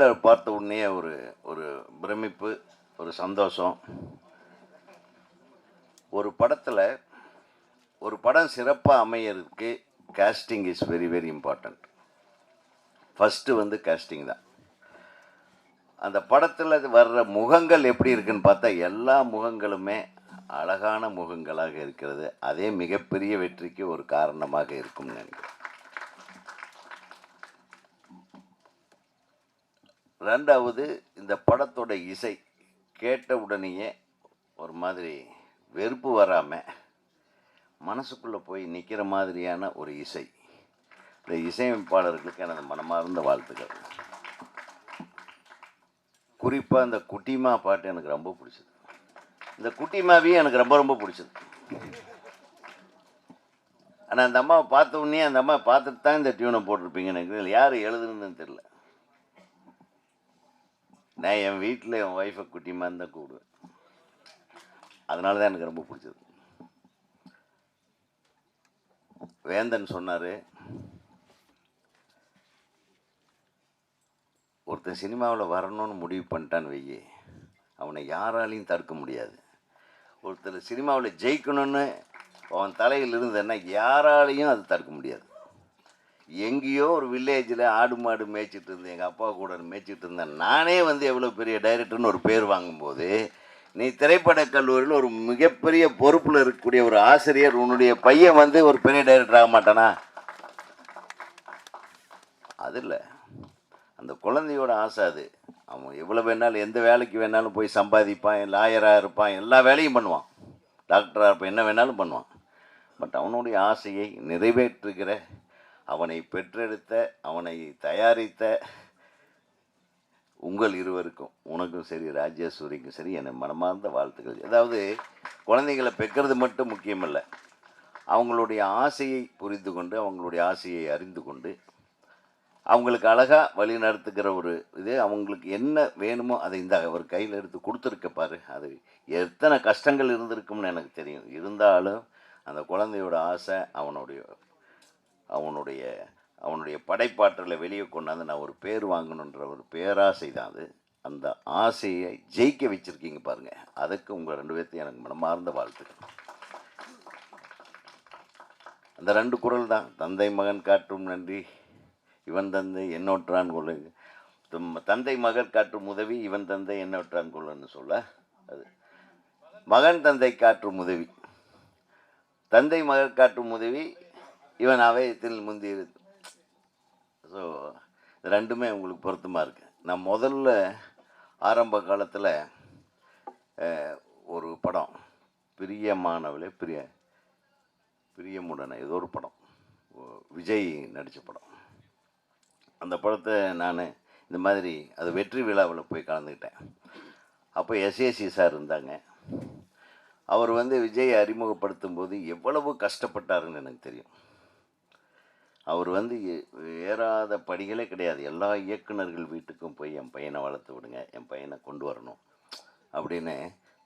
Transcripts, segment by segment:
Trailer பார்த்த உடனே ஒரு ஒரு பிரமிப்பு ஒரு சந்தோஷம். ஒரு படத்தில் ஒரு படம் சிறப்பாக அமையறதுக்கு casting is very very important first வந்து கேஸ்டிங் தான். அந்த படத்தில் வர்ற முகங்கள் எப்படி இருக்குன்னு பார்த்தா எல்லா முகங்களுமே அழகான முகங்களாக இருக்கிறது. அதே மிகப்பெரிய வெற்றிக்கு ஒரு காரணமாக இருக்கும்னு நினைக்கிறேன். ரெண்டாவது இந்த படத்தோட இசை கேட்ட உடனேயே ஒரு மாதிரி வெறுப்பு வராமல் மனசுக்குள்ளே போய் நிற்கிற மாதிரியான ஒரு இசை. இந்த இசையமைப்பாளர்களுக்கு எனது மனமார்ந்த வாழ்த்துக்கள். குறிப்பாக இந்த குட்டிமா பாட்டு எனக்கு ரொம்ப பிடிச்சது. இந்த குட்டிமாவையும் எனக்கு ரொம்ப ரொம்ப பிடிச்சது. ஆனால் அந்த அம்மாவை பார்த்த உடனே அந்த அம்மா பார்த்துட்டு தான் இந்த டியூனை போட்டிருப்பீங்கன்னு நினைக்கிறேன் யார் எழுதுனதுன்னு தெரியல. நான் என் வீட்டில் என் ஒய்ஃபை குட்டிமான்னு தான் கூப்பிடுவேன். அதனால தான் எனக்கு ரொம்ப பிடிச்சது. வேந்தன் சொன்னார் ஒருத்தன் சினிமாவில் வரணும்னு முடிவு பண்ணிட்டான்னு வெய்யே அவனை யாராலையும் தடுக்க முடியாது. ஒருத்தர் சினிமாவில் ஜெயிக்கணும்னு அவன் தலையில் இருந்ததுன்னா யாராலையும் அது தடுக்க முடியாது. எங்கேயோ ஒரு வில்லேஜில் ஆடு மாடு மேய்ச்சிட்டு இருந்தேன். எங்கள் அப்பா கூட மேய்ச்சிட்டு இருந்தேன். நானே வந்து எவ்வளோ பெரிய டைரக்டர்னு ஒரு பேர் வாங்கும்போது நீ திரைப்படக் கல்லூரியில் ஒரு மிகப்பெரிய பொறுப்பில் இருக்கக்கூடிய ஒரு ஆசிரியர் உன்னுடைய பையன் வந்து ஒரு பெரிய டைரக்டர் ஆக மாட்டானா? அது இல்லை. அந்த குழந்தையோட ஆசை அது. அவன் எவ்வளோ வேணாலும் எந்த வேலைக்கு வேணாலும் போய் சம்பாதிப்பான் லாயராக இருப்பான் எல்லா வேலையும் பண்ணுவான். டாக்டராக இருப்பான் என்ன வேணாலும் பண்ணுவான். பட் அவனுடைய ஆசையை நிறைவேற்றுகிற அவனை பெற்றெடுத்த அவனை தயாரித்த உங்கள் இருவருக்கும் உனக்கும் சரி ராஜேஸ்வரிக்கும் சரி என மனமார்ந்த வாழ்த்துக்கள். அதாவது குழந்தைகளை பெக்கிறது மட்டும் முக்கியமல்ல. அவங்களுடைய ஆசையை புரிந்து கொண்டு அவங்களுடைய ஆசையை அறிந்து கொண்டு அவங்களுக்கு அழகாக வழி நடத்துக்கிற ஒரு இது அவங்களுக்கு என்ன வேணுமோ அதை இந்த அவர் கையில் எடுத்து கொடுத்துருக்க பாரு. அது எத்தனை கஷ்டங்கள் இருந்திருக்கும்னு எனக்கு தெரியும். இருந்தாலும் அந்த குழந்தையோட ஆசை அவனுடைய அவனுடைய அவனுடைய படைப்பாற்றலை வெளியே கொண்டாந்து நான் ஒரு பேர் வாங்கணுன்ற ஒரு பேராசை தான் அது. அந்த ஆசையை ஜெயிக்க வச்சுருக்கீங்க பாருங்கள் அதுக்கு உங்கள் ரெண்டு பேர்த்தையும் எனக்கு மனமார்ந்த வாழ்த்துக்கள். அந்த ரெண்டு குரல் தான் தந்தை மகன் காட்டும் நன்றி இவன் தந்தை என்னொற்றான் கொள்ளு. தும்- தந்தை மகன் காட்டும் உதவி இவன் தந்தை என்னொற்றான் கொள்ளுன்னு சொல்ல அது. மகன் தந்தை காட்டும் உதவி. தந்தை மகள் காட்டும் உதவி இவன் அவயத்தில் முந்தி ஸோ ரெண்டுமே உங்களுக்கு பொருத்தமாக இருக்கு. நான் முதல்ல ஆரம்ப காலத்தில் ஒரு படம் பிரியமானவளே பிரிய பிரியமுடனே ஏதோ ஒரு படம் விஜய் நடித்த படம். அந்த படத்தை நான் இந்த மாதிரி அது வெற்றி விழாவில் போய் கலந்துக்கிட்டேன். அப்போ எஸ்ஏசி சார் இருந்தாங்க. அவர் வந்து விஜயை அறிமுகப்படுத்தும் போது எவ்வளவு கஷ்டப்பட்டாருன்னு எனக்கு தெரியும். அவர் வந்து ஏறாத படிகளே கிடையாது. எல்லா இயக்குனர்கள் வீட்டுக்கும் போய் என் பையனை வளர்த்து விடுங்க என் பையனை கொண்டு வரணும் அப்படின்னு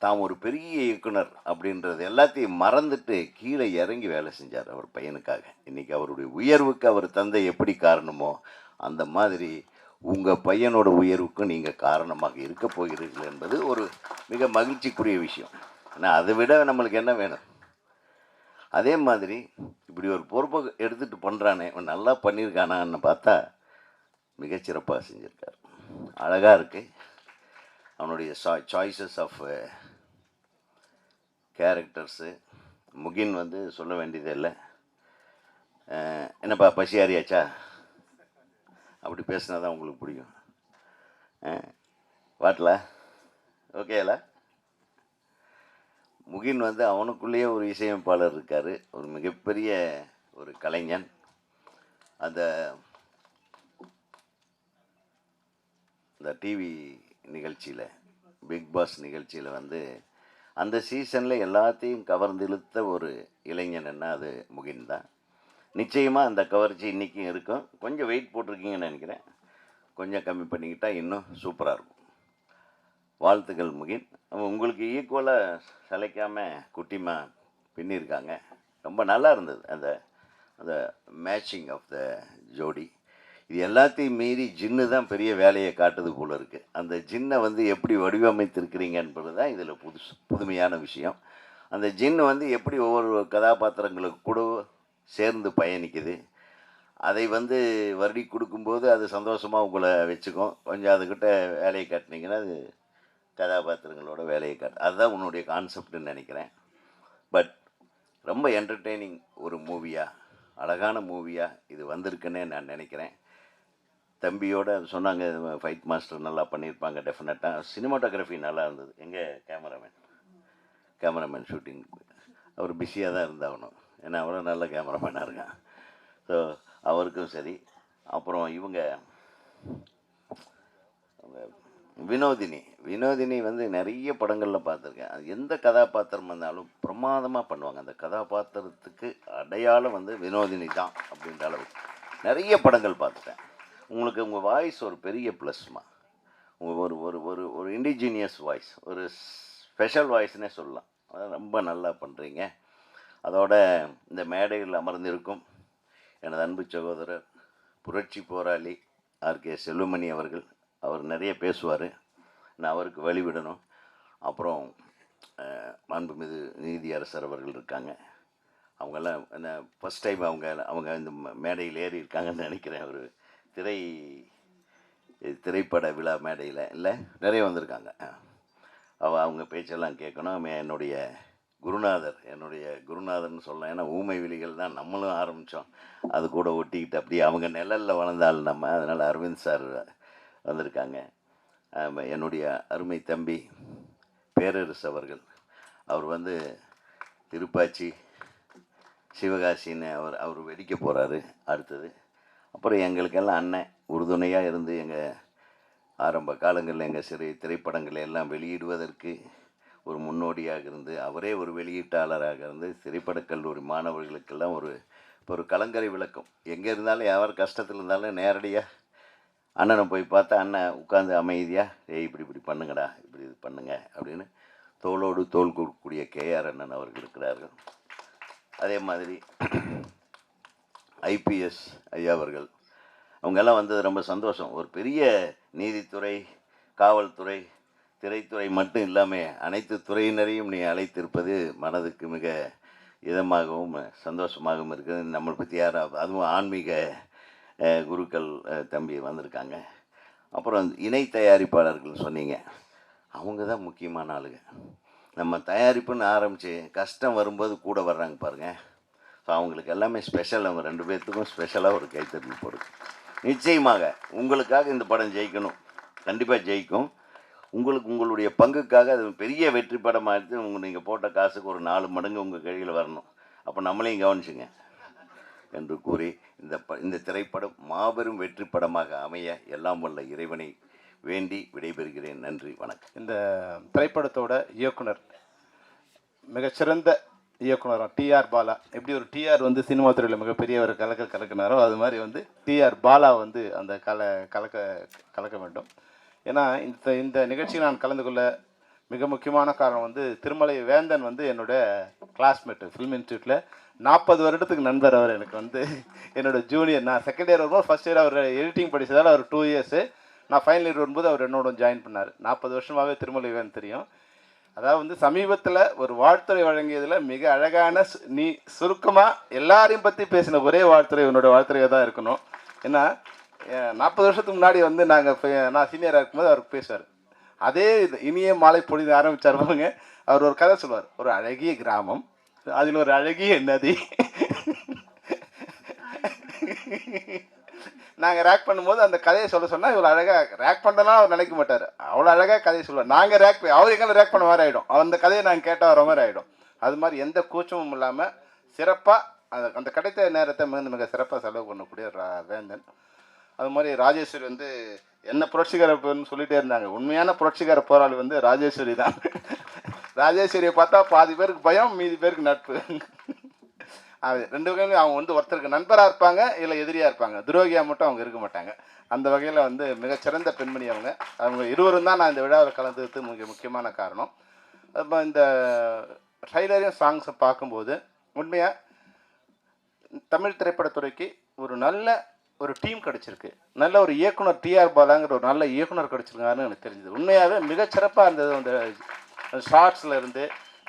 தாம் ஒரு பெரிய இயக்குனர் அப்படின்றது எல்லாத்தையும் மறந்துட்டு கீழே இறங்கி வேலை செஞ்சார் அவர் பையனுக்காக. இன்றைக்கி அவருடைய உயர்வுக்கு அவர் தந்தை எப்படி காரணமோ அந்த மாதிரி உங்கள் பையனோட உயர்வுக்கும் நீங்கள் காரணமாக இருக்க போகிறீர்கள் என்பது ஒரு மிக மகிழ்ச்சிக்குரிய விஷயம். ஏன்னா அதை விட நம்மளுக்கு என்ன வேணும்? அதே மாதிரி இப்படி ஒரு பொறுப்பை எடுத்துகிட்டு பண்ணுறானே இவன் நல்லா பண்ணியிருக்கானான்னு பார்த்தா மிகச்சிறப்பாக செஞ்சுருக்கார். அழகாக இருக்குது அவனுடைய சாய்ஸஸ் ஆஃப் கேரக்டர்ஸு முகின் வந்து சொல்ல வேண்டியதே இல்லை. என்னப்பா பசியாரியாச்சா அப்படி பேசினா தான் உங்களுக்கு பிடிக்கும் வாட்டலா? ஓகேலா? முகின் வந்து அவனுக்குள்ளேயே ஒரு இசையமைப்பாளர் இருக்கார். ஒரு மிகப்பெரிய ஒரு கலைஞன். அந்த இந்த டிவி நிகழ்ச்சியில் பிக் பாஸ் நிகழ்ச்சியில் வந்து அந்த சீசனில் எல்லாத்தையும் கவர்ந்திழுத்த ஒரு இளைஞன்னா அது முகின் தான். நிச்சயமாக அந்த கவர்ச்சி இன்றைக்கும் இருக்கும். கொஞ்சம் வெயிட் போட்டிருக்கீங்கன்னு நினைக்கிறேன். கொஞ்சம் கம்மி பண்ணிக்கிட்டால் இன்னும் சூப்பராக இருக்கும். வாழ்த்துக்கள் முகின். உங்களுக்கு ஈக்குவலாக சளைக்காமல் குட்டிமா பின்னிருக்காங்க. ரொம்ப நல்லா இருந்தது அந்த அந்த மேட்சிங் ஆஃப் த ஜோடி. இது எல்லாத்தையும் மீறி ஜின்னு தான் பெரிய வேலையை காட்டுது போல் இருக்குது அந்த ஜின்னை வந்து எப்படி வடிவமைத்திருக்கிறீங்க என்பது தான் இதில் புதுசு புதுமையான விஷயம். அந்த ஜின்னு வந்து எப்படி ஒவ்வொரு கதாபாத்திரங்களுக்கு கூட சேர்ந்து பயணிக்குது. அதை வந்து வருடி கொடுக்கும்போது அது சந்தோஷமாக உங்களை வச்சுக்கும். கொஞ்சம் அதுக்கிட்ட வேலையை காட்டினீங்கன்னா அது கதாபாத்திரங்களோட வேலையை காட்டு. அதுதான் உன்னுடைய கான்செப்ட்னு நினைக்கிறேன். பட் ரொம்ப என்டர்டெய்னிங் ஒரு மூவியாக அழகான மூவியாக இது வந்திருக்குன்னே நான் நினைக்கிறேன். தம்பியோட சொன்னாங்க ஃபைட் மாஸ்டர் நல்லா பண்ணியிருப்பாங்க டெஃபினட்டாக சினிமாட்டோகிராஃபி நல்லா இருந்தது. எங்கள் கேமராமேன் கேமராமேன் ஷூட்டிங் அவர் பிஸியாக தான் இருந்தாகணும். ஏன்னா அவரும் நல்ல கேமராமேனாக இருக்கான். ஸோ அவருக்கும் சரி. அப்புறம் இவங்க அவங்க வினோதினி. வினோதினி வந்து நிறைய படங்களில் பார்த்துருக்கேன். அது எந்த கதாபாத்திரம் வந்தாலும் பிரமாதமாக பண்ணுவாங்க. அந்த கதாபாத்திரத்துக்கு அடையாளம் வந்து வினோதினி தான் அப்படின்ற அளவுக்கு நிறைய படங்கள் பார்த்துட்டேன். உங்களுக்கு உங்கள் வாய்ஸ் ஒரு பெரிய ப்ளஸ்மா உங்கள் ஒரு ஒரு ஒரு ஒரு இண்டிஜினியஸ் வாய்ஸ் ஒரு ஸ்பெஷல் வாய்ஸ்னே சொல்லலாம். அதான் ரொம்ப நல்லா பண்ணுறீங்க அதோட இந்த மேடையில் அமர்ந்திருக்கும் எனது அன்பு சகோதரர் புரட்சி போராளி ஆர்கே செல்வமணி அவர்கள் அவர் நிறைய பேசுவார். நான் அவருக்கு வழிவிடணும். அப்புறம் மாண்புமிகு நீதியரசர் அவர்கள் இருக்காங்க. அவங்கெல்லாம் என்ன ஃபஸ்ட் டைம் அவங்க அவங்க இந்த ம- மேடையில் ஏறி இருக்காங்கன்னு நினைக்கிறேன். ஒரு திரை திரைப்பட விழா மேடையில் இல்லை நிறைய வந்திருக்காங்க. அவ அவங்க பேச்செல்லாம் கேட்கணும். என்னுடைய குருநாதர் என்னுடைய குருநாதர்னு சொல்லலாம். ஏன்னா ஊமை விழிகள் தான் நம்மளும் ஆரம்பித்தோம் அது கூட ஒட்டிக்கிட்டு அப்படியே அவங்க நிழலில் வளர்ந்தால் நம்ம. அதனால் அரவிந்த் சார் வந்திருக்காங்க. என்னுடைய அருமை தம்பி பேரரசு அவர்கள். அவர் வந்து திருப்பாச்சி சிவகாசின்னு அவர் அவர் வெடிக்க போகிறாரு அடுத்தது. அப்புறம் எங்களுக்கெல்லாம் அண்ணன் உறுதுணையாக இருந்து எங்கள் ஆரம்ப காலங்களில் எங்கள் சிறு திரைப்படங்களை எல்லாம் வெளியிடுவதற்கு ஒரு முன்னோடியாக இருந்து அவரே ஒரு வெளியீட்டாளராக இருந்து திரைப்படக் கல்லூரி மாணவர்களுக்கெல்லாம் ஒரு இப்போ ஒரு கலங்கரை விளக்கம். எங்கே இருந்தாலும் யார் கஷ்டத்தில் இருந்தாலும் நேரடியாக அண்ணனை போய் பார்த்தா அண்ணன் உட்காந்து அமைதியாக ஏய் இப்படி இப்படி பண்ணுங்கடா இப்படி இது பண்ணுங்க அப்படின்னு தோளோடு தோள் கொடுக்கக்கூடிய கேஆர் அண்ணன் அவர்கள் இருக்கிறார்கள். அதே மாதிரி ஐபிஎஸ் ஐயா அவர்கள். அவங்கெல்லாம் வந்தது ரொம்ப சந்தோஷம். ஒரு பெரிய நீதித்துறை காவல்துறை திரைத்துறை மட்டும் இல்லாமல் அனைத்து துறையினரையும் நீ அழைத்திருப்பது மனதுக்கு மிக இதமாகவும் சந்தோஷமாகவும் இருக்குது. நம்மளை பற்றி யாராவது அதுவும் ஆன்மீக குருக்கள் தம்பி வந்திருக்காங்க. அப்புறம் இணை தயாரிப்பாளர்கள் சொன்னீங்க. அவங்க தான் முக்கியமான ஆளுங்க. நம்ம தயாரிப்புன்னு ஆரம்பித்து கஷ்டம் வரும்போது கூட வர்றாங்க பாருங்கள் ஸோ அவங்களுக்கு எல்லாமே ஸ்பெஷல் அவங்க ரெண்டு பேர்த்துக்கும் ஸ்பெஷலாக ஒரு கைத்தறி போடுது. நிச்சயமாக உங்களுக்காக இந்த படம் ஜெயிக்கணும். கண்டிப்பாக ஜெயிக்கும். உங்களுக்கு உங்களுடைய பங்குக்காக அது பெரிய வெற்றி படமாக எடுத்து உங்கள் நீங்கள் போட்ட காசுக்கு ஒரு நாலு மடங்கு உங்கள் கையில் வரணும். அப்போ நம்மளையும் கவனிச்சுங்க. என்று கூறி இந்த ப இந்த திரைப்படம் மாபெரும் வெற்றி படமாக அமைய எல்லாம் வல்ல இறைவனை வேண்டி விடைபெறுகிறேன். நன்றி வணக்கம். இந்த திரைப்படத்தோட இயக்குனர் மிகச்சிறந்த இயக்குனராக டிஆர் பாலா. எப்படி ஒரு டிஆர் வந்து சினிமா துறையில் மிகப்பெரிய ஒரு கலக்க கலக்கினாரோ அது மாதிரி வந்து டிஆர் பாலா வந்து அந்த கல கலக்க கலக்க வேண்டும். ஏன்னா இந்த இந்த நிகழ்ச்சியில் நான் கலந்து கொள்ள மிக முக்கியமான காரணம் வந்து திருமலை வேந்தன் வந்து என்னோட கிளாஸ்மேட்டு ஃபிலிம் இன்ஸ்டியூட்டில் நாற்பது வருடத்துக்கு நண்பர் அவர் எனக்கு வந்து. என்னோட ஜூனியர் நான் செகண்ட் இயர் வரும்போது ஃபஸ்ட் இயர் அவர் எடிட்டிங் படித்ததால் அவர் டூ இயர்ஸு நான் ஃபைனல் இயர் வரும்போது அவர் என்னோட ஜாயின் பண்ணார். நாற்பது வருஷமாகவே திருமலை தெரியும். அதாவது வந்து சமீபத்தில் ஒரு வாழ்த்துறை வழங்கியதில் மிக அழகான சு- நீ சுருக்கமாக எல்லாரையும் பற்றி பேசின ஒரே வாழ்த்துறை உன்னோட வாழ்த்துறையாக தான் இருக்கணும். ஏன்னா நாற்பது வருஷத்துக்கு முன்னாடி வந்து நாங்கள் நான் சீனியராக இருக்கும்போது அவருக்கு பேசுவார். அதே இது இனிய மாலை பொழுது ஆரம்பித்தார் பாருங்க. அவர் ஒரு கதை சொல்லுவார். ஒரு அழகிய கிராமம். அதில் ஒரு அழகிய நதி நாங்கள் ரேக் பண்ணும்போது அந்த கதையை சொல்ல சொன்னால் இவ்வளோ அழகாக ரேக் பண்ணலாம் அவர் நினைக்க மாட்டார். அவ்வளோ அழகாக கதையை சொல்லுவார். நாங்கள் ரேக் அவர் எங்களை ரேக் பண்ண மாதிரி ஆகிடும் அந்த கதையை நாங்கள் கேட்டால் வர மாதிரி ஆகிடும் அது மாதிரி எந்த கூச்சமும் இல்லாமல் சிறப்பாக அந்த அந்த கிடைத்த நேரத்தை மிகுந்த மிக சிறப்பாக செலவு பண்ணக்கூடிய வேந்தன். அது மாதிரி ராஜேஸ்வரி வந்து என்ன புரட்சிகர சொல்லிகிட்டே சொல்லிட்டே இருந்தாங்க. உண்மையான புரட்சிகர போராளி வந்து ராஜேஸ்வரி தான். ராஜேஸ்வரியை பார்த்தா பாதி பேருக்கு பயம் மீதி பேருக்கு நட்பு. அது ரெண்டு வகையிலும் அவங்க வந்து ஒருத்தருக்கு நண்பராக இருப்பாங்க இல்லை எதிரியாக இருப்பாங்க. துரோகியாக மட்டும் அவங்க இருக்க மாட்டாங்க. அந்த வகையில் வந்து மிகச்சிறந்த பெண்மணி அவங்க. அவங்க இருவரும் தான் நான் இந்த விழாவில் கலந்துக்கிறது மிக முக்கியமான காரணம். அப்போ இந்த ட்ரைலரையும் சாங்ஸை பார்க்கும்போது உண்மையாக தமிழ் திரைப்படத்துறைக்கு ஒரு நல்ல ஒரு டீம் கிடச்சிருக்கு. நல்ல ஒரு இயக்குனர் டிஆர் பாலாங்கிற ஒரு நல்ல இயக்குனர் கிடச்சிருக்காருன்னு எனக்கு தெரிஞ்சது. உண்மையாகவே மிகச்சிறப்பாக இருந்தது அந்த ஷார்ட்ஸில் இருந்து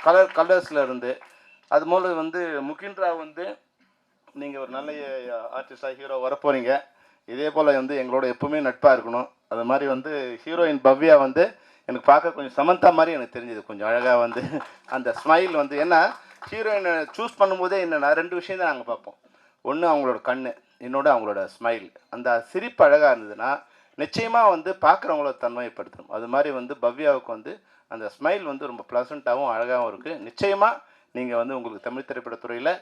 கலர் கலர்ஸில் இருந்து. அது மூலம் வந்து முகின்ரா வந்து நீங்கள் ஒரு நல்ல ஆர்டிஸ்டாக ஹீரோ வரப்போறீங்க. இதே போல் வந்து எங்களோட எப்பவுமே நட்பாக இருக்கணும். அது மாதிரி வந்து ஹீரோயின் பவ்யா வந்து எனக்கு பார்க்க கொஞ்சம் சமந்தா மாதிரி எனக்கு தெரிஞ்சது. கொஞ்சம் அழகாக வந்து அந்த ஸ்மைல் வந்து ஏன்னா ஹீரோயினை சூஸ் பண்ணும்போதே என்னென்னா ரெண்டு விஷயம் தான் நாங்கள் பார்ப்போம். ஒன்று அவங்களோட கண் இன்னொன்று அவங்களோட ஸ்மைல் அந்த சிரிப்பு அழகாக இருந்ததுன்னா நிச்சயமாக வந்து பார்க்குறவங்கள தன்மைப்படுத்தணும். அது மாதிரி வந்து பவ்யாவுக்கு வந்து அந்த ஸ்மைல் வந்து ரொம்ப ப்ளசண்ட்டாகவும் அழகாகவும் இருக்குது நிச்சயமாக நீங்கள் வந்து உங்களுக்கு தமிழ் திரைப்படத்துறையில்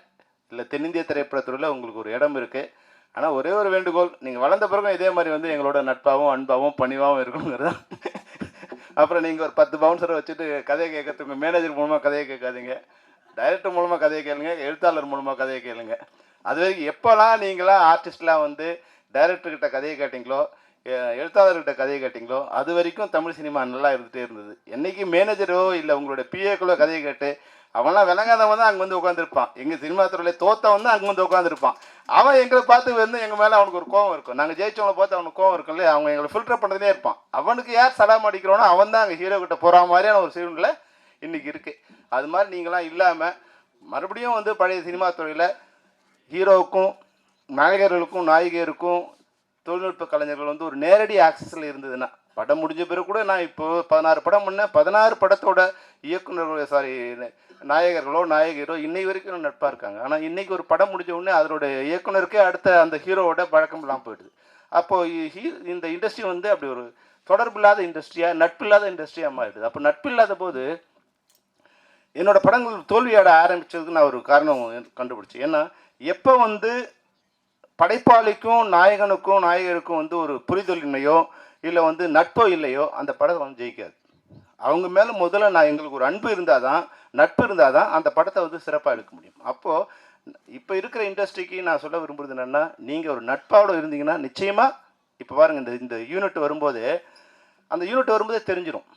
இல்லை தென்னிந்திய திரைப்படத்துறையில் உங்களுக்கு ஒரு இடம் இருக்குது ஆனால் ஒரே ஒரு வேண்டுகோள் நீங்கள் வளர்ந்த பிறகும் இதே மாதிரி வந்து எங்களோட நட்பாகவும் அன்பாகவும் பணிவாகவும் இருக்கணுங்கிறது தான். அப்புறம் நீங்கள் ஒரு பத்து பவுன்சரை வச்சுட்டு கதையை கேட்கறதுக்கு மேனேஜர் மூலமாக கதையை கேட்காதீங்க. டைரக்டர் மூலமாக கதையை கேளுங்க. எழுத்தாளர் மூலமாக கதையை கேளுங்க. அது வரைக்கும் எப்போல்லாம் நீங்களாம் ஆர்டிஸ்ட்லாம் வந்து டைரக்டர்கிட்ட கதையை கேட்டிங்களோ எழுத்தாளர்கிட்ட கதையை கேட்டிங்களோ அது வரைக்கும் தமிழ் சினிமா நல்லா இருந்துகிட்டே இருந்தது. என்றைக்கு மேனேஜரோ இல்லை உங்களோட பிஏக்களோ கதையை கேட்டு அவன்லாம் விளங்காதவன் தான் அங்கே வந்து உட்காந்துருப்பான் எங்கள் சினிமா துறையில் தோத்தவன் தான் அங்கே வந்து உட்காந்துருப்பான் அவன் எங்களை பார்த்து வந்து எங்கள் மேலே அவனுக்கு ஒரு கோவம் இருக்கும். நாங்கள் ஜெயிச்சவங்களை பார்த்து அவனுக்கு கோவம் இருக்கும்ல அவங்க எங்களை ஃபில்டர் பண்ணுறதே இருப்பான். அவனுக்கு யார் சலாம் அடிக்கிறோனோ அவன் தான் அங்கே ஹீரோ கிட்ட போகிற மாதிரியான ஒரு சூழ்நிலை இன்றைக்கி இருக்குது அது மாதிரி நீங்களாம் இல்லாமல் மறுபடியும் வந்து பழைய சினிமா துறையில் ஹீரோவுக்கும் நாயகர்களுக்கும் நாயகியருக்கும் தொழில்நுட்ப கலைஞர்கள் வந்து ஒரு நேரடி ஆக்சஸில் இருந்ததுன்னா படம் முடிஞ்ச பிறகு கூட நான் இப்போ பதினாறு படம் பண்ணேன் பதினாறு படத்தோட இயக்குனர்களோ சாரி நாயகர்களோ நாயகியரோ இன்னை வரைக்கும் நட்பாக இருக்காங்க. ஆனால் இன்னைக்கு ஒரு படம் முடிஞ்ச உடனே அதனோட இயக்குனருக்கே அடுத்த அந்த ஹீரோவோட பழக்கம் இல்லாமல் போயிடுது அப்போது ஹீ இந்த இண்டஸ்ட்ரி வந்து அப்படி ஒரு தொடர்பில்லாத இண்டஸ்ட்ரியாக நட்பில்லாத இண்டஸ்ட்ரியாக மாறிடுது. அப்போ நட்பில்லாத போது என்னோட படங்கள் தோல்வியாட ஆரம்பித்ததுக்கு நான் ஒரு காரணம் கண்டுபிடிச்சேன். ஏன்னா எப்போ வந்து படைப்பாளிக்கும் நாயகனுக்கும் நாயகருக்கும் வந்து ஒரு புரிதலின்மையோ இல்லை வந்து நட்போ இல்லையோ அந்த படம் வந்து ஜெயிக்காது. அவங்க மேலே முதல்ல நான் எங்களுக்கு ஒரு அன்பு இருந்தால் தான் நட்பு இருந்தால் தான் அந்த படத்தை வந்து சிறப்பாக எடுக்க முடியும். அப்போது இப்போ இருக்கிற இண்டஸ்ட்ரிக்கு நான் சொல்ல விரும்புறது என்னென்னா நீங்கள் ஒரு நட்பாவோடு இருந்தீங்கன்னா நிச்சயமாக இப்போ பாருங்கள் இந்த இந்த யூனிட் வரும்போது அந்த யூனிட் வரும்போதே தெரிஞ்சிடும்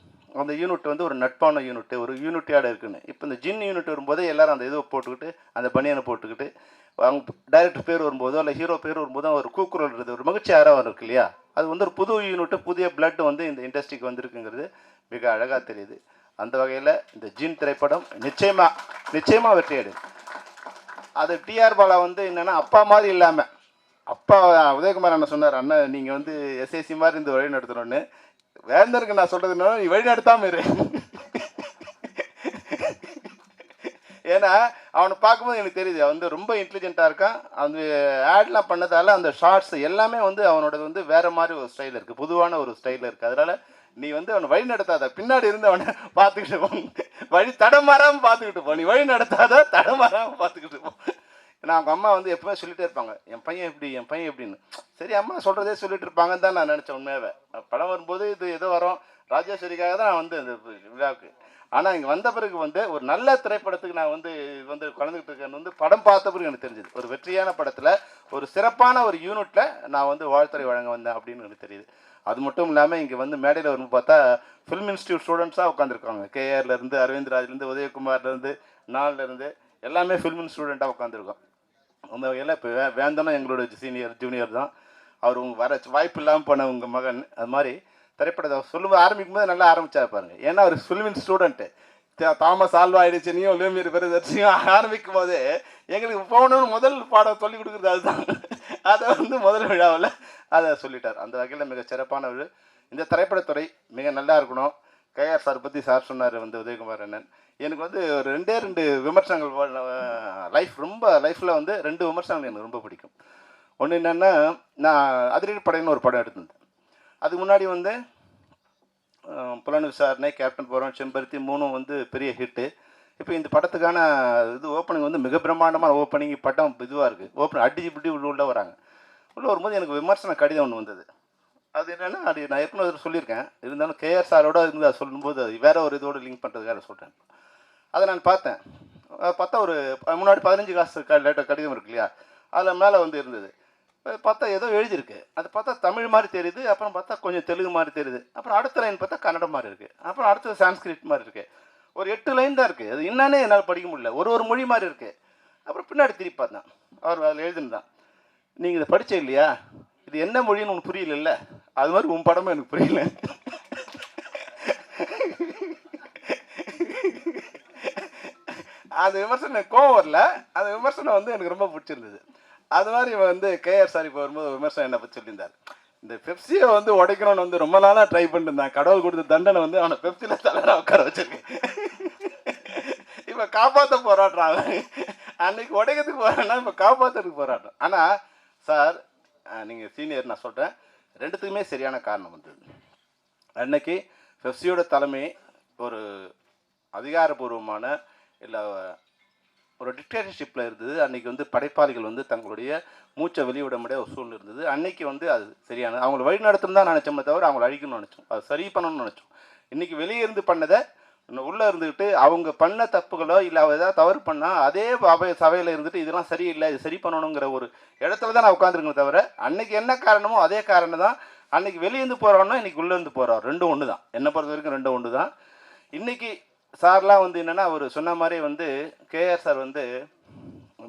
அந்த யூனிட் வந்து ஒரு நட்பான யூனிட் ஒரு யூனிட்டியோட இருக்குன்னு. இப்போ இந்த ஜின் யூனிட் வரும்போதே எல்லாரும் அந்த இதை போட்டுக்கிட்டு அந்த பனியனை போட்டுக்கிட்டு அவங்க டைரக்டர் பேர் வரும்போதோ இல்லை ஹீரோ பேர் வரும்போதோ ஒரு கூக்குரல்றது ஒரு மகிழ்ச்சி ஆரவம் இருக்கு இல்லையா? அது வந்து ஒரு புது யூனிட்டு புதிய பிளட் வந்து இந்த இண்டஸ்ட்ரிக்கு வந்திருக்குங்கிறது மிக அழகாக தெரியுது. அந்த வகையில் இந்த ஜீன் திரைப்படம் நிச்சயமாக நிச்சயமாக வெற்றியாடு அது டிஆர் பாலா வந்து என்னென்னா அப்பா மாதிரி இல்லாமல் அப்பா உதயகுமார் அண்ணன் சொன்னார் அண்ணன் நீங்கள் வந்து எஸ்எஸ்சி மாதிரி இந்த வழி நடத்தணும்னு. வேந்தருக்கு நான் சொல்கிறது என்னன்னா நீ வழி நடத்தாமல் இரு. ஏன்னா அவனை பார்க்கும்போது எனக்கு தெரியுது அவன் வந்து ரொம்ப இன்டெலிஜென்ட்டாக இருக்கான். அந்த ஆட்லாம் பண்ணதால அந்த ஷார்ட்ஸ் எல்லாமே வந்து அவனோடது வந்து வேற மாதிரி ஒரு ஸ்டைல் இருக்குது பொதுவான ஒரு ஸ்டைல் இருக்குது அதனால நீ வந்து அவனை வழி நடத்தாத. பின்னாடி இருந்து அவனை பார்த்துக்கிட்டு போ. வழி தடமாறாமல் பார்த்துக்கிட்டு போ. நீ வழி நடத்தாத தடமாறாமல் பார்த்துக்கிட்டு போ. ஏன்னா அவங்க அம்மா வந்து எப்பவுமே சொல்லிட்டே இருப்பாங்க. என் பையன் எப்படி என் பையன் எப்படின்னு சரி அம்மா சொல்கிறதே சொல்லிட்டு இருப்பாங்கன்னு தான் நான் நினச்சேன் உண்மையாவே. படம் வரும்போது இது ஏதோ வரும். ராஜேஸ்வரிக்காக தான் நான் வந்து இந்த விழாவுக்கு ஆனால் இங்கே வந்த பிறகு வந்து ஒரு நல்ல திரைப்படத்துக்கு நான் வந்து வந்து கலந்துக்கிட்டு இருக்கேன்னு வந்து படம் பார்த்த பிறகு எனக்கு தெரிஞ்சுது. ஒரு வெற்றியான படத்தில் ஒரு சிறப்பான ஒரு யூனிட்டில் நான் வந்து வாழ்த்துறை வழங்க வந்தேன் அப்படின்னு எனக்கு தெரியுது. அது மட்டும் இல்லாமல் இங்கே வந்து மேடையில் வரும்போது பார்த்தா ஃபிலிம் இன்ஸ்டியூட் ஸ்டூடெண்ட்ஸாக உட்காந்துருக்காங்க கேஆர்லேருந்து அரவிந்த் ராஜ்லேருந்து உதயகுமார்லேருந்து நாள்லேருந்து எல்லாமே ஃபிலிம் ஸ்டூடெண்ட்டாக உட்காந்துருக்கோம் அந்த வகையில் இப்போ வே வேந்தனும் எங்களோட சீனியர் ஜூனியர் தான். அவர் உங்கள் வர வாய்ப்பு இல்லாமல் போன உங்கள் மகன் அது மாதிரி திரைப்படத்தை சொல்லும்போது ஆரம்பிக்கும் போது நல்லா ஆரம்பிச்சா பாருங்க. ஏன்னா அவர் ஃபிலிமின் ஸ்டூடெண்ட்டு தாமஸ் ஆல்வா ஆயிடுச்சுனையும் லூமியர் பெருதர்ச்சியும் ஆரம்பிக்கும் போது எங்களுக்கு போகணும்னு முதல் பாடம் சொல்லி கொடுக்குறது அதுதான். அதை வந்து முதல் விழாவில் அதை சொல்லிட்டார். அந்த வகையில் மிக சிறப்பான ஒரு இந்த திரைப்படத்துறை மிக நல்லா இருக்கணும். கேஆர் சார் பற்றி சார் சொன்னார் வந்து உதயகுமார் அண்ணன். எனக்கு வந்து ஒரு ரெண்டே ரெண்டு விமர்சனங்கள் லைஃப் ரொம்ப லைஃப்பில் வந்து ரெண்டு விமர்சனங்கள் எனக்கு ரொம்ப பிடிக்கும். ஒன்று என்னென்னா நான் அதிரடி படைன்னு ஒரு படம் எடுத்திருந்தேன். அதுக்கு முன்னாடி வந்து அஹ், புலன் விசாரணை கேப்டன் போகிறோம் செம்பருத்தி மூணும் வந்து பெரிய ஹிட்டு இப்போ இந்த படத்துக்கான இது ஓப்பனிங் வந்து மிக பிரம்மாண்டமான ஓப்பனிங் படம் இதுவாக இருக்குது ஓப்பன் அடிச்சு பிடி உள்ள உள்ள வராங்க. உள்ளே வரும்போது எனக்கு விமர்சன கடிதம் ஒன்று வந்தது. அது என்னென்னா அது நான் ஏற்கனவே சொல்லியிருக்கேன். இருந்தாலும் கேஆர் சாரோட இருந்து அதை சொல்லும்போது அது வேற ஒரு இதோட லிங்க் பண்ணுறதுக்காக சொல்கிறேன் அதை நான் பார்த்தேன். பார்த்தா ஒரு முன்னாடி பதினஞ்சு காசு க லேட்டாக கடிதம் இருக்கு இல்லையா? அதில் மேலே வந்து இருந்தது. பார்த்தா ஏதோ எழுதியிருக்கு. அது பார்த்தா தமிழ் மாதிரி தெரியுது அப்புறம் பார்த்தா கொஞ்சம் தெலுங்கு மாதிரி தெரியுது. அப்புறம் அடுத்த லைன் பார்த்தா கன்னடம் மாதிரி இருக்குது அப்புறம் அடுத்தது சான்ஸ்கிரிட் மாதிரி இருக்குது ஒரு எட்டு லைன் தான் இருக்குது அது என்னன்னே என்னால் படிக்க முடியல. ஒரு ஒரு மொழி மாதிரி இருக்குது அப்புறம் பின்னாடி திருப்பி பார்த்தேன். அவர் அதில் எழுதிருந்தான் நீங்கள் இதை படித்த இல்லையா? இது என்ன மொழின்னு உனக்கு புரியல அது மாதிரி உன் படமும் எனக்கு புரியல. அந்த விமர்சனம் கோவம் வரல. அந்த விமர்சனம் வந்து எனக்கு ரொம்ப பிடிச்சிருந்தது. அது மாதிரி இவன் வந்து கேஆர் சார் இப்போ வரும்போது விமர்சனம் என்ன பற்றி சொல்லியிருந்தார்? இந்த பெப்சியை வந்து உடைக்கணும்னு வந்து ரொம்ப நாளாக ட்ரை பண்ணிருந்தான் கடவுள் கொடுத்த தண்டனை வந்து அவனை பெப்சியில் தலைவராக உட்கார வச்சிருக்கேன் இப்போ காப்பாற்ற போராடுறான் அவன். அன்னைக்கு உடைக்கிறதுக்கு போறான்னா இப்போ காப்பாற்றுறதுக்கு போராட்டம் ஆனால் சார் நீங்கள் சீனியர் நான் சொல்கிறேன் ரெண்டுத்துக்குமே சரியான காரணம் வந்தது அன்னைக்கு பெப்சியோட தலைமை ஒரு அதிகாரபூர்வமான இல்லை ஒரு டிக்டேட்டர்ஷிப்பில் இருந்தது. அன்றைக்கி வந்து படைப்பாளிகள் வந்து தங்களுடைய மூச்சை வெளியிட முடியாத ஒரு சூழ்நிலை இருந்தது. அன்னைக்கு வந்து அது சரியான அவங்கள வழி நடத்தணும் தான் நினச்சோமே தவிர அவங்கள அழிக்கணும்னு நினச்சோம். அது சரி பண்ணணும்னு நினச்சோம். இன்றைக்கி வெளியே இருந்து பண்ணதை உள்ளே இருந்துக்கிட்டு அவங்க பண்ண தப்புகளோ இல்லை அவ ஏதாவது தவறு பண்ணால் அதே அவை சபையில் இருந்துட்டு இதெல்லாம் சரியில்லை இது சரி பண்ணணுங்கிற ஒரு இடத்துல தான் நான் உட்காந்துருக்கேன் தவிர அன்னைக்கு என்ன காரணமோ அதே காரணம் தான் அன்னைக்கு வெளியேருந்து போகிறோன்னா இன்றைக்கி உள்ளேருந்து போகிறோம் ரெண்டும் ஒன்று தான் என்னை பொறுத்த வரைக்கும் ரெண்டும் ஒன்று தான் இன்றைக்கி சார்லாம் வந்து என்னென்னா அவர் சொன்ன மாதிரி வந்து கேஆர் சார் வந்து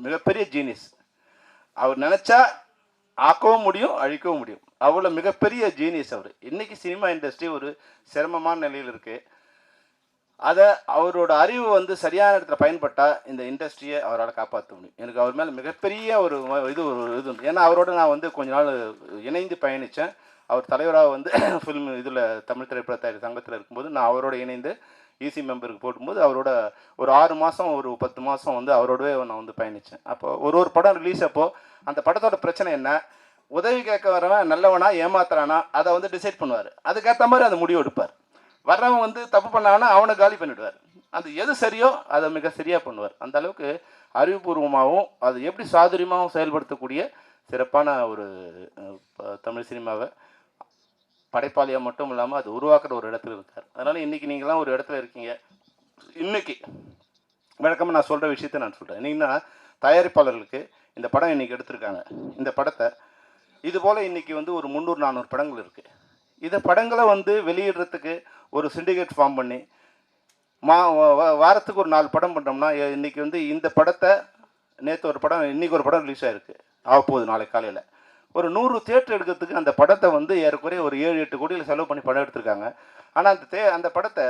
மிகப்பெரிய ஜீனியஸ் அவர் நினச்சா ஆக்கவும் முடியும் அழிக்கவும் முடியும். அவ்வளோ மிகப்பெரிய ஜீனியஸ் அவர். இன்றைக்கி சினிமா இண்டஸ்ட்ரி ஒரு சிரமமான நிலையில் இருக்குது அதை அவரோட அறிவு வந்து சரியான இடத்துல பயன்பட்டால் இந்த இண்டஸ்ட்ரியை அவரால் காப்பாற்ற முடியும். எனக்கு அவர் மேலே மிகப்பெரிய ஒரு இது ஒரு இது உண்டு. ஏன்னா அவரோட நான் வந்து கொஞ்ச நாள் இணைந்து பயணித்தேன் அவர் தலைவராக வந்து ஃபில்ம் இதில் தமிழ் திரைப்பட தயாரி சங்கத்தில் இருக்கும்போது நான் அவரோட இணைந்து ஈசி மெம்பருக்கு போடும்போது அவரோட ஒரு ஆறு மாதம் ஒரு பத்து மாதம் வந்து அவரோடவே நான் வந்து பயணித்தேன் அப்போ ஒரு ஒரு படம் ரிலீஸ் அப்போ அந்த படத்தோட பிரச்சனை என்ன? உதவி கேட்க வரவன் நல்லவனா ஏமாத்துறானா அதை வந்து டிசைட் பண்ணுவார். அதுக்கேற்ற மாதிரி அந்த முடிவு எடுப்பார். வர்றவன் வந்து தப்பு பண்ணானா அவனை காலி பண்ணிடுவார். அது எது சரியோ அதை மிக சரியாக பண்ணுவார். அந்த அளவுக்கு அறிவுபூர்வமாகவும் அது எப்படி சாதுரியமாகவும் செயல்படுத்தக்கூடிய சிறப்பான ஒரு ப- தமிழ் சினிமாவை படைப்பாளியாக மட்டும் இல்லாமல் அது உருவாக்குற ஒரு இடத்துல இருக்கார். அதனால் இன்றைக்கி நீங்களாம் ஒரு இடத்துல இருக்கீங்க. இன்னைக்கு வழக்கமாக நான் சொல்கிற விஷயத்த நான் சொல்கிறேன் என்னன்னா தயாரிப்பாளர்களுக்கு இந்த படம் இன்றைக்கி எடுத்திருக்காங்க. இந்த படத்தை இது போல் இன்றைக்கி வந்து ஒரு முந்நூறு நானூறு படங்கள் இருக்குது இந்த படங்களை வந்து வெளியிடுறதுக்கு ஒரு சிண்டிகேட் ஃபார்ம் பண்ணி மா வா- வாரத்துக்கு ஒரு நாலு படம் பண்ணுறோம்னா இன்றைக்கி வந்து இந்த படத்தை நேற்று ஒரு படம் இன்றைக்கி ஒரு படம் ரிலீஸ் ஆகிருக்கு ஆக போகுது நாளைக்கு காலையில். ஒரு நூறு தேட்டர் எடுக்கிறதுக்கு அந்த படத்தை வந்து ஏறக்குறைய ஒரு ஏழு எட்டு கோடியில் செலவு பண்ணி படம் எடுத்திருக்காங்க. ஆனால் அந்த தே அந்த படத்தை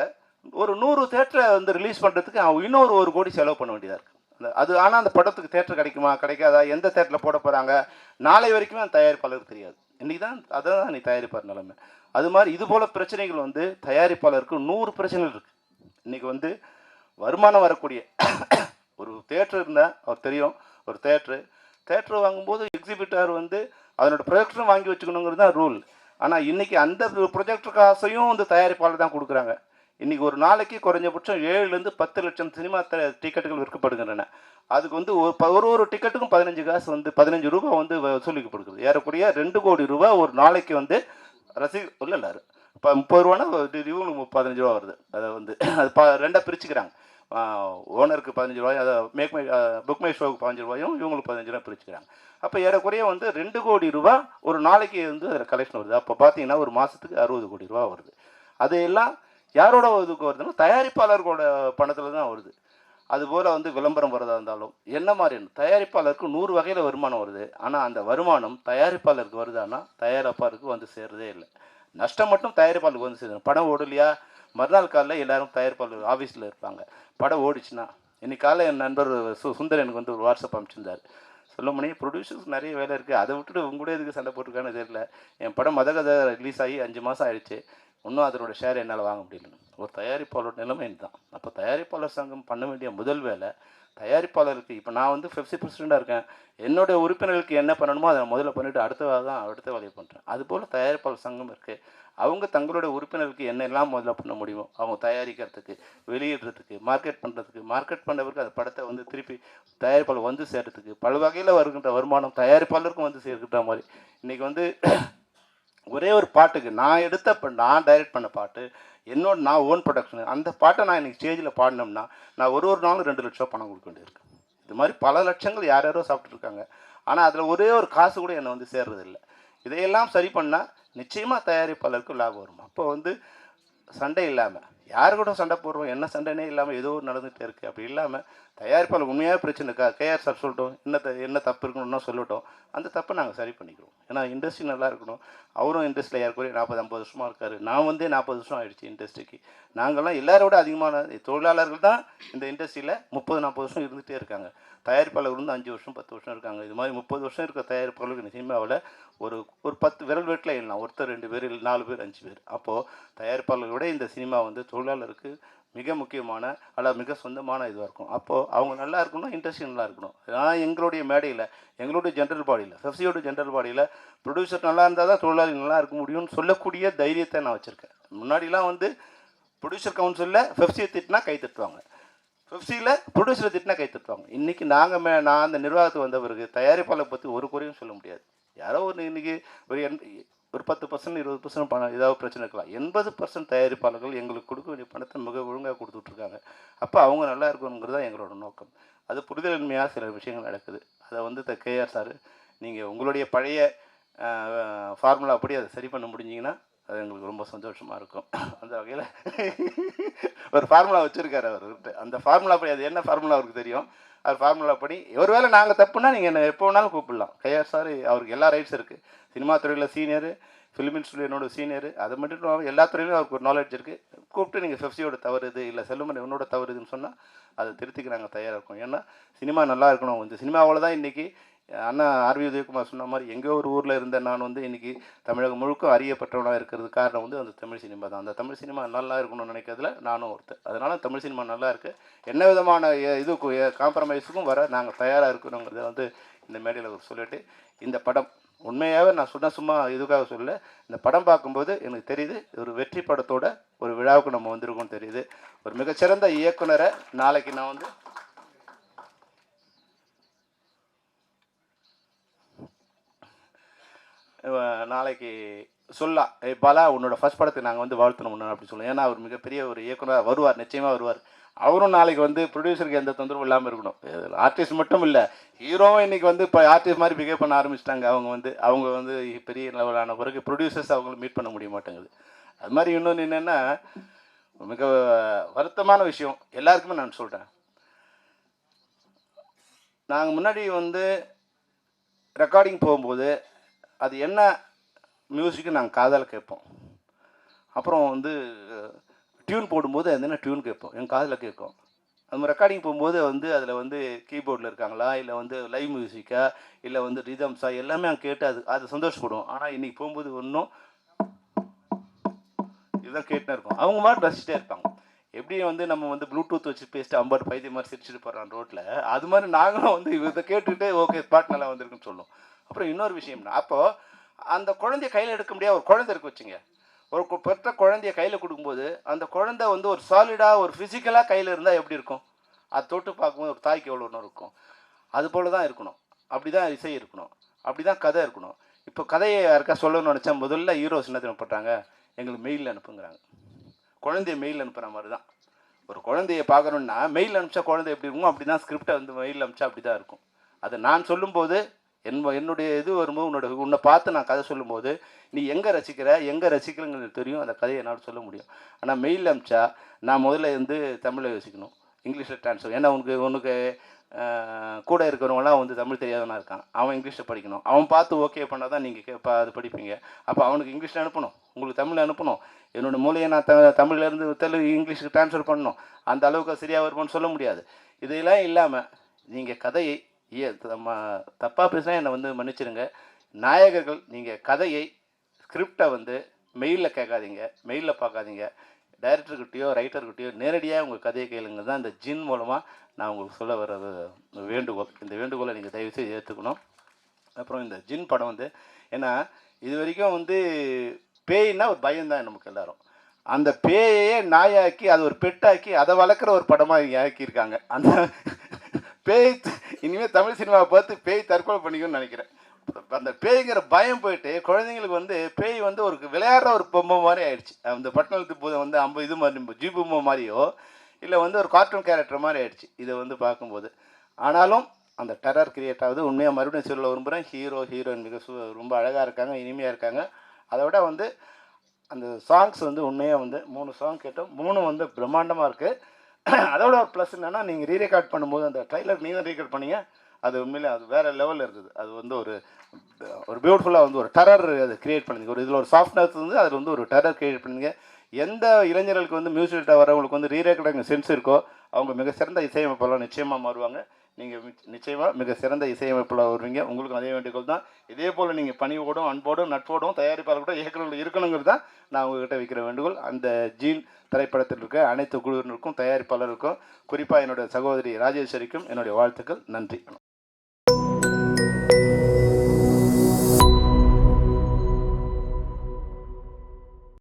ஒரு நூறு தேட்டரை வந்து ரிலீஸ் பண்ணுறதுக்கு அவன் இன்னொரு ஒரு கோடி செலவு பண்ண வேண்டியதாக இருக்குது அந்த அது ஆனால் அந்த படத்துக்கு தேட்டர் கிடைக்குமா கிடைக்காதா எந்த தேட்டரில் போட போகிறாங்க நாளை வரைக்குமே அந்த தயாரிப்பாளருக்கு தெரியாது. இன்றைக்கி தான் அதை தான் நீ தயாரிப்பார் நிலைமை. அது மாதிரி இது போல் பிரச்சனைகள் வந்து தயாரிப்பாளருக்கு நூறு பிரச்சனைகள் இருக்குது இன்றைக்கி வந்து வருமானம் வரக்கூடிய ஒரு தேட்டர் இருந்தால் அவர் தெரியும் ஒரு தேட்ரு தேட்டர் வாங்கும்போது எக்ஸிபிட்டார் வந்து அதனோட ப்ரொஜெக்டரும் வாங்கி வச்சுக்கணுங்கிறது தான் ரூல் ஆனால் இன்றைக்கி அந்த ப்ரொஜெக்டர் காசையும் வந்து தயாரிப்பாளர் தான் கொடுக்குறாங்க. இன்றைக்கி ஒரு நாளைக்கு குறைஞ்சபட்சம் ஏழுலேருந்து பத்து லட்சம் சினிமா த டிக்கெட்டுகள் விற்கப்படுகின்றன. அதுக்கு வந்து ஒரு ப- ஒரு ஒரு டிக்கெட்டுக்கும் பதினஞ்சு காசு வந்து பதினஞ்சு ரூபா வந்து வசூலிக்கப்படுகிறது ஏறக்குறைய ரெண்டு கோடி ரூபா ஒரு நாளைக்கு வந்து ரசி இல்லை இல்லை இப்போ முப்பது ரூபானா இவங்களுக்கு பதினஞ்சு ரூபா வருது. அதை வந்து அது ப ரெண்டாக பிரிச்சுக்கிறாங்க. ஓனருக்கு பதினஞ்சு ரூபாயும் அதை மேக் மை புக் மை ஷோவுக்கு பதினஞ்சு ரூபாயும் இவங்களுக்கு பதினஞ்சு ரூபாய் பிரிச்சுக்கிறாங்க. அப்போ ஏறக்குறைய வந்து ரெண்டு கோடி ரூபா ஒரு நாளைக்கு வந்து அதில் கலெக்ஷன் வருது. அப்போ பார்த்தீங்கன்னா ஒரு மாதத்துக்கு அறுபது கோடி ரூபா வருது. அதையெல்லாம் யாரோட இதுக்கு வருதுன்னா தயாரிப்பாளர்களோட பணத்தில் தான் வருது. அதுபோல் வந்து விளம்பரம் வரதா இருந்தாலும் என்ன மாதிரி தயாரிப்பாளருக்கு நூறு வகையில் வருமானம் வருது. ஆனால் அந்த வருமானம் தயாரிப்பாளருக்கு வருதான்னா தயாரிப்பாளருக்கு வந்து சேர்றதே இல்லை. நஷ்டம் மட்டும் தயாரிப்பாளருக்கு வந்து சேரும். படம் ஓடலையா? மறுநாள் காலையில் எல்லாரும் தயாரிப்பாளர் ஆஃபீஸில் இருப்பாங்க. படம் ஓடிச்சுன்னா இன்னைக்கு காலை என் நண்பர் சு சுந்தர் எனக்கு வந்து ஒரு வாட்ஸ்அப் அனுப்பிச்சிருந்தார் முடியும் ப்ரொடியூசர்ஸ் நிறைய வேலை இருக்குது அதை விட்டுட்டு உங்க கூட எதுக்கு சண்டை போட்டிருக்கான்னு தெரியல. என் படம் மத கதை ரிலீஸ் ஆகி அஞ்சு மாதம் ஆயிடுச்சு. இன்னும் அதனோட ஷேர் என்னால் வாங்க முடியல. ஒரு தயாரிப்பாளர் நிலைமை இதுதான். அப்போ தயாரிப்பாளர் சங்கம் பண்ண வேண்டிய முதல் வேலை தயாரிப்பாளருக்கு இப்போ நான் வந்து ஃபிஃப்டி பர்சன்டாக இருக்கேன். என்னுடைய உறுப்பினர்களுக்கு என்ன பண்ணணுமோ அதை முதல்ல பண்ணிவிட்டு அடுத்த வேலை தான் அடுத்த வேலையை பண்ணுறேன் அதுபோல் தயாரிப்பாளர் சங்கம் இருக்குது அவங்க தங்களுடைய உறுப்பினருக்கு என்னெல்லாம் முதல்ல பண்ண முடியுமோ அவங்க தயாரிக்கிறதுக்கு வெளியிடுறதுக்கு மார்க்கெட் பண்ணுறதுக்கு மார்க்கெட் பண்ணவருக்கு அந்த படத்தை வந்து திருப்பி தயாரிப்பாளர் வந்து சேர்கிறதுக்கு பல வகையில் வருகின்ற வருமானம் தயாரிப்பாளருக்கும் வந்து சேர்க்கின்ற மாதிரி. இன்றைக்கி வந்து ஒரே ஒரு பாட்டுக்கு நான் எடுத்த இப்போ நான் டைரக்ட் பண்ண பாட்டு என்னோட நான் ஓன் ப்ரொடக்ஷன் அந்த பாட்டை நான் இன்னைக்கு ஸ்டேஜில் பாடினோம்னா நான் ஒரு ஒரு நாளும் ரெண்டு லட்சம் பணம் கொடுக்க வேண்டியிருக்கு. இது மாதிரி பல லட்சங்கள் யார் யாரோ சாப்பிட்ருக்காங்க ஆனால் அதில் ஒரே ஒரு காசு கூட என்னை வந்து சேர்றதில்லை. இதையெல்லாம் சரி பண்ணால் நிச்சயமாக தயாரிப்பாளருக்கு லாபம் வரும். அப்போ வந்து சண்டை இல்லாமல் யார் கூட சண்டை போடுறோம்? என்ன சண்டைனே இல்லாமல் ஏதோ ஒரு நடந்துகிட்டே இருக்குது அப்படி இல்லாமல் தயாரிப்பால் உண்மையாக பிரச்சனை இருக்கா? கேஆர் சார் சொல்லட்டும். என்ன த என்ன தப்பு இருக்கணும்னா சொல்லட்டும். அந்த தப்பை நாங்கள் சரி பண்ணிக்கிறோம். ஏன்னா இண்டஸ்ட்ரி நல்லா இருக்கணும். அவரும் இண்டஸ்ட்ரியில் ஏற்கனவே நாற்பது ஐம்பது வருஷமாக இருக்கார். நான் வந்து நாற்பது வருஷம் ஆகிடுச்சு இண்டஸ்ட்ரிக்கு நாங்கள்லாம் எல்லாரோட அதிகமான தொழிலாளர்கள் தான் இந்த இண்டஸ்ட்ரியில் முப்பது நாற்பது வருஷம் இருந்துகிட்டே இருக்காங்க. தயாரிப்பாளர் வந்து அஞ்சு வருஷம் பத்து வருஷம் இருக்காங்க. இது மாதிரி முப்பது வருஷம் இருக்க தயாரிப்பாளர்கள் இந்த சினிமாவில் ஒரு ஒரு பத்து விரல் வெட்டில் எண்ணலாம். ஒருத்தர் ரெண்டு பேர் இல்லை நாலு பேர் அஞ்சு பேர். அப்போது தயாரிப்பாளர்களோட இந்த சினிமா வந்து தொழிலாளருக்கு மிக முக்கியமான அல்ல மிக சொந்தமான இதுவாக இருக்கும். அப்போது அவங்க நல்லா இருக்கணும் இண்டஸ்ட்ரி நல்லா இருக்கணும். நான் எங்களுடைய மேடையில் எங்களுடைய ஜென்ரல் பாடியில் ஃபெஃப்சியோட ஜென்ரல் பாடியில் ப்ரொடியூசர் நல்லா இருந்தால் தான் தொழிலாளி நல்லா இருக்க முடியும்னு சொல்லக்கூடிய தைரியத்தை நான் வச்சுருக்கேன். முன்னாடிலாம் வந்து ப்ரொடியூசர் கவுன்சிலில் ஃபெஃப்சியை திட்டினா கை தட்டுவாங்க. ஃபிஃப்டியில் ப்ரொடியூசரை திட்டினா கை தட்டுவாங்க. இன்றைக்கி நாங்கள் மே நான் அந்த நிர்வாகத்துக்கு வந்த பிறகு தயாரிப்பாளர் பற்றி ஒரு குறையும் சொல்ல முடியாது. யாரோ ஒரு இன்றைக்கி ஒரு என் ஒரு பத்து பர்சன்ட் இருபது பர்சன்ட் பணம் ஏதாவது பிரச்சனை இருக்கலாம். எண்பது பர்சன்ட் தயாரிப்பாளர்கள் எங்களுக்கு கொடுக்க வேண்டிய பணத்தை மிக ஒழுங்காக கொடுத்துட்ருக்காங்க. அப்போ அவங்க நல்லா இருக்கணுங்கிறது தான் எங்களோட நோக்கம். அது புரிதலின்மையாக சில விஷயங்கள் நடக்குது. அதை வந்து த கேஆர் சார் நீங்கள் உங்களுடைய பழைய ஃபார்முலா அப்படி அதை சரி பண்ண முடிஞ்சிங்கன்னா அது எங்களுக்கு ரொம்ப சந்தோஷமாக இருக்கும். அந்த வகையில் ஒரு ஃபார்முலா வச்சுருக்காரு அவர் அந்த ஃபார்முலா படி அது என்ன ஃபார்முலா அவருக்கு தெரியும்? அது ஃபார்முலா படி ஒருவேளை நாங்கள் தப்புனா நீங்கள் என்ன எப்போ வேணாலும் கூப்பிடலாம். கையார் சார் அவருக்கு எல்லா ரைட்ஸ் இருக்குது சினிமா துறையில் சீனியர் ஃபிலிம் இன்ஸ்டியூட் என்னோட சீனியர் அது மட்டும் இல்லாமல் எல்லா துறையிலும் அவருக்கு ஒரு நாலேஜ் இருக்குது கூப்பிட்டு நீங்கள் ஃபெஃப்சியோட தவறு இது இல்லை செல்லுமன் என்னோட தவறு இதுன்னு சொன்னால் அதை திருத்திக்க நாங்கள் தயாராக இருக்கோம். ஏன்னா சினிமா நல்லா இருக்கணும். இந்த சினிமாவில் தான் இன்றைக்கி அண்ணா ஆர்வி உதயகுமார் சொன்ன மாதிரி எங்கே ஒரு ஊரில் இருந்த நான் வந்து இன்றைக்கி தமிழகம் முழுக்க அறியப்பட்டவனாக இருக்கிறது காரணம் வந்து அந்த தமிழ் சினிமா தான். அந்த தமிழ் சினிமா நல்லா இருக்கணும்னு நினைக்கிறதுல நானும் ஒருத்தர் அதனால் தமிழ் சினிமா நல்லா இருக்குது என்ன விதமான எ- இதுக்கும் காம்ப்ரமைஸுக்கும் வர நாங்கள் தயாராக இருக்கணுங்கிறத வந்து இந்த மேடையில் சொல்லிட்டு இந்த படம் உண்மையாகவே நான் சொன்ன சும்மா இதுக்காக சொல்ல இந்த படம் பார்க்கும்போது எனக்கு தெரியுது ஒரு வெற்றி படத்தோட ஒரு விழாவுக்கு நம்ம வந்திருக்கோம்னு தெரியுது. ஒரு மிகச்சிறந்த இயக்குனரை நாளைக்கு நான் வந்து நாளைக்கு சொல்லலாம் இப்போலாம் பாலா உன்னோட ஃபர்ஸ்ட் படத்துக்கு நாங்கள் வந்து வாழ்த்தணும் முன்னாடி அப்படி சொல்லுவோம் ஏன்னா அவர் மிகப்பெரிய ஒரு இயக்குனர் வருவார் நிச்சயமாக வருவார். அவரும் நாளைக்கு வந்து ப்ரொடியூசருக்கு எந்த தொந்தரவும் இல்லாமல் இருக்கணும். ஆர்டிஸ்ட் மட்டும் இல்லை ஹீரோவும் இன்றைக்கி வந்து இப்போ ஆர்டிஸ்ட் மாதிரி பிஹேவ் பண்ண ஆரம்பிச்சிட்டாங்க. அவங்க வந்து அவங்க வந்து பெரிய லெவலான பிறகு ப்ரொடியூசர்ஸ் அவங்கள மீட் பண்ண முடிய மாட்டேங்குது. அது மாதிரி இன்னொன்று என்னென்னா மிக வருத்தமான விஷயம். எல்லாருக்குமே நான் சொல்கிறேன் நாங்கள் முன்னாடி வந்து ரெக்கார்டிங் போகும்போது அது என்ன மியூசிக்கு நாங்கள் காதால் கேட்போம். அப்புறம் வந்து டியூன் போடும்போது அது என்ன டியூன் கேட்போம். எங்கள் காதில் கேட்கும். நம்ம ரெக்கார்டிங் போகும்போது வந்து அதில் வந்து கீபோர்டில் இருக்காங்களா? இல்லை வந்து லைவ் மியூசிக்கா இல்லை வந்து ரிதம்ஸா எல்லாமே அங்கே கேட்டு அது அது சந்தோஷப்படுவோம் ஆனால் இன்றைக்கி போகும்போது ஒன்றும் இதுதான் கேட்டுனே இருக்கும். அவங்க மாதிரி ரசிச்சிட்டே இருப்பாங்க. எப்படி வந்து நம்ம வந்து ப்ளூடூத் வச்சு பேசிட்டு ஐம்பது பைத்திய மாதிரி சிரிச்சுட்டு போகிறோம் ரோட்டில் அது மாதிரி நாங்களும் வந்து இதை கேட்டுக்கிட்டு ஓகே ஸ்பாட் நல்லா வந்திருக்குன்னு சொல்லுவோம் அப்புறம் இன்னொரு விஷயம்னா அப்போது அந்த குழந்தைய கையில் எடுக்க முடியாது ஒரு குழந்தை இருக்கு வச்சுங்க. ஒரு பெற்ற குழந்தைய கையில் கொடுக்கும்போது அந்த குழந்தை வந்து ஒரு சாலிடாக ஒரு ஃபிசிக்கலாக கையில் இருந்தால் எப்படி இருக்கும்? அது தொட்டு பார்க்கும்போது ஒரு தாய்க்கு எவ்வளோ ஒன்று இருக்கும்? அது போல தான் இருக்கணும். அப்படி தான் இசை இருக்கணும். அப்படி தான் கதை இருக்கணும். இப்போ கதையை யாருக்கா சொல்லணும்னு நினச்சா முதல்ல ஹீரோஸ் என்ன தெரியுமா எங்களுக்கு மெயிலில் அனுப்புங்கிறாங்க. குழந்தைய மெயில் அனுப்புகிற மாதிரி தான் ஒரு குழந்தைய பார்க்கணுன்னா மெயில் அனுப்பிச்சா குழந்தை எப்படி இருக்கும் அப்படி தான் ஸ்கிரிப்டை வந்து மெயில் அனுப்பிச்சா அப்படி தான் இருக்கும். அதை நான் சொல்லும்போது என் என்னுடைய இது வரும்போது உன்னோட உன்னை பார்த்து நான் கதை சொல்லும்போது நீ எங்கே ரசிக்கிற எங்கே ரசிக்கலங்கிறது தெரியும். அந்த கதையை என்னால் சொல்ல முடியும். ஆனால் மெயில் அனுப்பிச்சா நான் முதல்ல வந்து தமிழில் யோசிக்கணும். இங்கிலீஷில் ட்ரான்ஸ்ஃபர் ஏன்னா உனக்கு உனக்கு கூட இருக்கிறவங்களாம் வந்து தமிழ் தெரியாதவனா இருக்கான். அவன் இங்கிலீஷில் படிக்கணும். அவன் பார்த்து ஓகே பண்ணால் தான் நீங்கள் கேப்பா அது படிப்பீங்க. அப்போ அவனுக்கு இங்கிலீஷில் அனுப்பணும். உங்களுக்கு தமிழ் அனுப்பணும். என்னோட மூலையை நான் த தமிழ்லேருந்து தெலுங்கு இங்கிலீஷுக்கு ட்ரான்ஸ்ஃபர் பண்ணணும். அந்த அளவுக்கு சரியாக வருமானு சொல்ல முடியாது. இதெல்லாம் இல்லாமல் நீங்கள் கதையை தப்பாக பேசினா என்னை வந்து மன்னிச்சிடுங்க நாயகர்கள் நீங்கள் கதையை ஸ்கிரிப்டை வந்து மெயிலில் கேட்காதீங்க மெயிலில் பார்க்காதீங்க. டைரக்டர்கிட்டயோ ரைட்டர்கிட்டயோ நேரடியாக உங்கள் கதையை கேளுங்க தான் இந்த ஜின் மூலமாக நான் உங்களுக்கு சொல்ல வர்றது வேண்டுகோள். இந்த வேண்டுகோளை நீங்கள் தயவுசெய்து ஏற்றுக்கணும் அப்புறம் இந்த ஜின் படம் வந்து ஏன்னா இது வரைக்கும் வந்து பேய்னா ஒரு பயம்தான் நமக்கு எல்லாரும். அந்த பேயையே நாயாக்கி அது ஒரு பெட்டாக்கி அதை வளர்க்குற ஒரு படமாக இங்கே ஆக்கியிருக்காங்க. அந்த பேய் இனிமேல் தமிழ் சினிமாவை பார்த்து பேய் தற்கொலை பண்ணிக்கணும்னு நினைக்கிறேன். அந்த பேய்ங்கிற பயம் போயிட்டு குழந்தைங்களுக்கு வந்து பேய் வந்து ஒரு விளையாடுற ஒரு பொம்மை மாதிரி ஆயிடுச்சு. அந்த பட்டணத்து பூதம் வந்து ஐம்பது இது மாதிரி ஜி பொம்மை மாதிரியோ இல்லை வந்து ஒரு கார்ட்டூன் கேரக்டர் மாதிரி ஆயிடுச்சு இதை வந்து பார்க்கும்போது. ஆனாலும் அந்த டெரர் கிரியேட் ஆகுது. உண்மையாக மறுபடியும் சொல்ல விரும்புகிறேன் ஹீரோ ஹீரோயின் மிக சு ரொம்ப அழகாக இருக்காங்க இனிமையாக இருக்காங்க. அதை விட வந்து அந்த சாங்ஸ் வந்து உண்மையாக வந்து மூணு சாங் கேட்டோம். மூணும் வந்து பிரம்மாண்டமாக இருக்குது அதோட ஒரு ப்ளஸ் என்னென்னா நீங்கள் ரீ ரெக்கார்ட் பண்ணும்போது அந்த ட்ரைலர் நீங்கள் தான் ரீரெக்கார்ட் பண்ணீங்க அது உண்மையிலே அது வேறு லெவலில் இருக்குது. அது வந்து ஒரு ஒரு பியூட்டிஃபுல்லாக வந்து ஒரு டெரர் அதை கிரியேட் பண்ணுங்க ஒரு இதில் ஒரு சாஃப்ட்னஸ் வந்து அதில் வந்து ஒரு டெரர் கிரியேட் பண்ணுங்க எந்த இளைஞர்களுக்கு வந்து மியூசிக் வரவங்களுக்கு வந்து ரீரெக்கார்டிங் சென்ஸ் இருக்கோ அவங்க மிக சிறந்த இசையமைப்பாளர் நிச்சயமாக மாறுவாங்க. நீங்கள் நிச்சயமாக மிக சிறந்த இசையமைப்பில் வருவீங்க. உங்களுக்கும் அதே வேண்டுகோள் தான். இதே போல் நீங்கள் பணிவோடும் அன்போடும் நட்போடும் தயாரிப்பாளர்களோட இயக்குநர்கள் இருக்கணுங்கிறது தான் நான் உங்ககிட்ட வைக்கிற வேண்டுகோள். அந்த ஜீன் திரைப்படத்தில் இருக்க அனைத்து குழுவினருக்கும் தயாரிப்பாளருக்கும் குறிப்பாக என்னுடைய சகோதரி ராஜேஸ்வரிக்கும் என்னுடைய வாழ்த்துக்கள். நன்றி.